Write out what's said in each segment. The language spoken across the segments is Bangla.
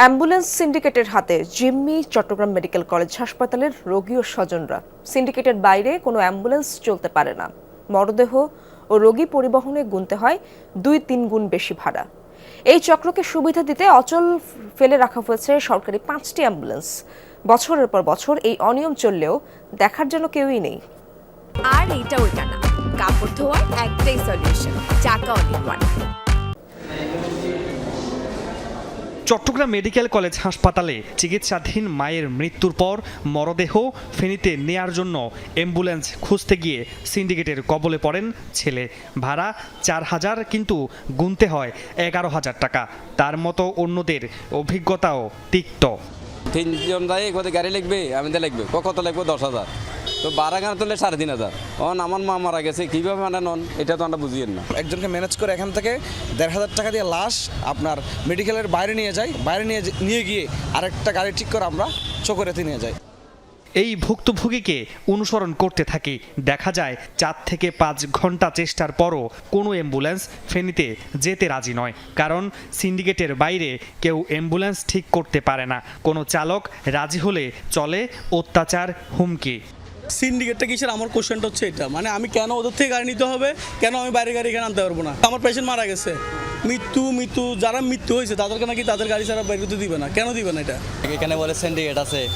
অ্যাম্বুলেন্স সিন্ডিকেটের হাতে জিম্মি চট্টগ্রাম মেডিকেল কলেজ হাসপাতালের রোগী ও স্বজনরা। সিন্ডিকেটের বাইরে কোনো অ্যাম্বুলেন্স চলতে পারে না। মরদেহ ও রোগী পরিবহনে গুনতে হয় দুই তিন গুণ বেশি ভাড়া। এই চক্রকে সুবিধা দিতে অচল ফেলে রাখা হয়েছে সরকারি পাঁচটি অ্যাম্বুলেন্স। বছরের পর বছর এই অনিয়ম চললেও দেখার জন্য কেউই নেই। আর এইটা ওইটা না। কাপড় ধোয়ার একটাই সলিউশন চাকা অনেক চট্টগ্রাম মেডিকেল কলেজ হাসপাতালে চিকিৎসাধীন মায়ের মৃত্যুর পর মরদেহ ফেনীতে নেয়ার জন্য অ্যাম্বুলেন্স খুঁজতে গিয়ে সিন্ডিকেটের কবলে পড়েন ছেলে। ভাড়া চার হাজার কিন্তু গুনতে হয় এগারো হাজার টাকা। তার মতো অন্যদের অভিজ্ঞতাও তিক্ত। তিনজন যাই গাড়ি লিখবে? আমি তো লিখবে। কত লিখব? দশ হাজার। তো বারো গান তুললে সাড়ে তিন হাজার। অন আমার মা মারা গেছে কীভাবে মানে নন এটা তো আমরা বুঝিয়েন না। একজনকে ম্যানেজ করে এখান থেকে দেড় হাজার টাকা দিয়ে লাশ আপনার মেডিকেলের বাইরে নিয়ে যাই বাইরে নিয়ে নিয়ে গিয়ে আরেকটা গাড়ি ঠিক করে আমরা চকরেতে নিয়ে যাই। এই ভুক্তভোগীকে অনুসরণ করতে থাকি। দেখা যায় চার থেকে পাঁচ ঘণ্টা চেষ্টার পরও কোনো অ্যাম্বুলেন্স ফেনীতে যেতে রাজি নয়। কারণ সিন্ডিকেটের বাইরে কেউ অ্যাম্বুলেন্স ঠিক করতে পারে না। কোনো চালক রাজি হলে চলে অত্যাচার হুমকি। সিন্ডিকেটটা কিসের? আমার কোশ্চেনটা হচ্ছে এটা। মানে আমি কেন ওদের থেকে গাড়ি নিতে হবে? কেন আমি বাইরে গাড়ি এখানে আনতে পারব না? আমার পেশেন্ট মারা গেছে। মৃত্যু মৃত্যু যারা মৃত্যু হয়েছে তাদেরকে নাকি তাদের গাড়ি ছাড়া বের করতে দিবে না? কেন দিবে না এটা? এখানে বলে সিন্ডিকেট আছে।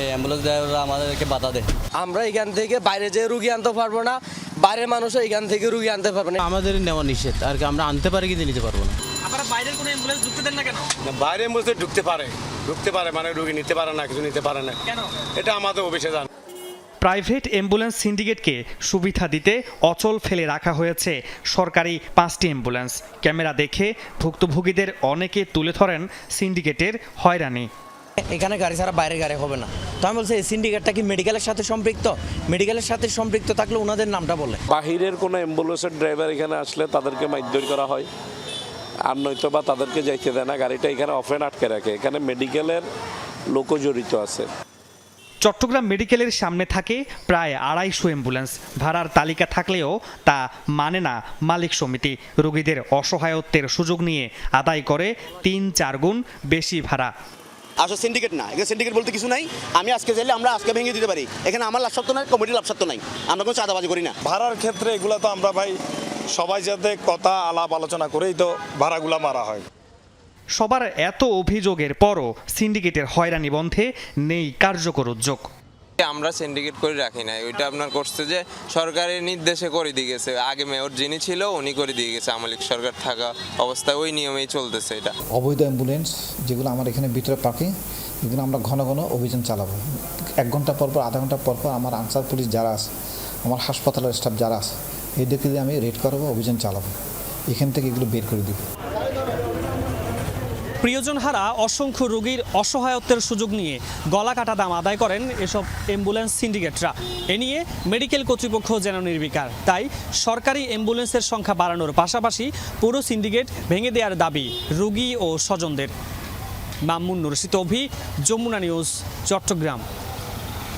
এই অ্যাম্বুলেন্স ড্রাইভাররা আমাদেরকে বাধা দেয়। আমরা এখান থেকে বাইরে যে রুগী আনতে পারব না। বাইরের মানুষও এখান থেকে রুগী আনতে পারবে না। আমাদের নেওয়া নিষেধ। আর কি আমরা আনতে পারি কিন্তু নিতে পারব না। আপনারা বাইরের কোনো অ্যাম্বুলেন্স ঢুকতে দেন না কেন? বাইরে মধ্যে ঢুকতে পারে। ঢুকতে পারে মানে রুগী নিতে পারে না কিছু নিতে পারে না। কেন? এটা আমাদের অফিসে জান। প্রাইভেট অ্যাম্বুলেন্স সিন্ডিকেটকে সুবিধা দিতে অচল ফেলে রাখা হয়েছে। সরকারি পাঁচটি অ্যাম্বুলেন্স। ক্যামেরা দেখে ভুক্তভোগীদের অনেকে তুলে ধরেন সিন্ডিকেটের হয়রানি। এখানে গাড়ি ছাড়া বাইরে গাড়ি হবে না। তো আমি বলছি এই সিন্ডিকেটটা কি মেডিকেলের সাথে সম্পৃক্ত? মেডিকেলের সাথে সম্পৃক্ত থাকলে ওনাদের নামটা বলে। বাহিরের কোনো অ্যাম্বুলেন্সের ড্রাইভার এখানে আসলে তাদেরকে মারধর করা হয়। আর নয়তো বা তাদেরকে যাইতে দেয় না। গাড়িটা এখানে অফেন আটকে রাখে। এখানে মেডিকেলের লোকও জড়িত আছে। চট্টগ্রাম মেডিকেলের সামনে থাকে প্রায় আড়াইশো অ্যাম্বুলেন্স। ভাড়ার তালিকা থাকলেও তা মানে না মালিক সমিতি। রোগীদের অসহায়ত্বের সুযোগ নিয়ে আদায় করে তিন চার গুণ বেশি ভাড়া। আসলে সিন্ডিকেট না এখানে সিন্ডিকেট বলতে কিছু নাই। আমি আজকে চাইলে আমরা আজকে ভেঙে দিতে পারি। এখানে আমার লাভ সত্য নাই কমিটির লাভ সত্য নাই। আমরা কোনো চাঁদাবাজি করি না। ভাড়ার ক্ষেত্রে এগুলো তো আমরা ভাই সবাই যাতে কথা আলাপ আলোচনা করেই তো ভাড়াগুলা মারা হয়। সবার এত অভিযোগের পরও সিন্ডিকেটের হয়রানি বন্ধে নেই কার্যকর উদ্যোগ। আমরা সিন্ডিকেট করে রাখি নাই। ওইটা আপনার করছে যে সরকারের নির্দেশে করে দিয়ে গেছে। আগে মেয়র যিনি ছিল উনি করে দিয়ে গেছে। আমলিক সরকার থাকা অবস্থায় ওই নিয়মেই চলতেছে এটা। অবৈধ অ্যাম্বুলেন্স যেগুলো আমার এখানে ভিতরে পাকে এগুলো আমরা ঘন ঘন অভিযান চালাবো। এক ঘণ্টা পর পর আধা ঘণ্টা পর পর আমার আনসার পুলিশ যারা আছে আমার হাসপাতালের স্টাফ যারা আছে এদেরকে দিয়ে আমি রেড করাবো অভিযান চালাবো। এখান থেকে এগুলো বের করে দিব। প্রিয়জন হারা অসংখ্য রোগীর অসহায়ত্বের সুযোগ নিয়ে গলা কাটা দাম আদায় করেন এসব অ্যাম্বুলেন্স সিন্ডিকেটরা। এ নিয়ে মেডিকেল কর্তৃপক্ষ যেন নির্বিকার। তাই সরকারি অ্যাম্বুলেন্সের সংখ্যা বাড়ানোর পাশাপাশি পুরো সিন্ডিকেট ভেঙে দেওয়ার দাবি রোগী ও স্বজনদের। মামুন নুরশিদ অভি, যমুনা নিউজ, চট্টগ্রাম।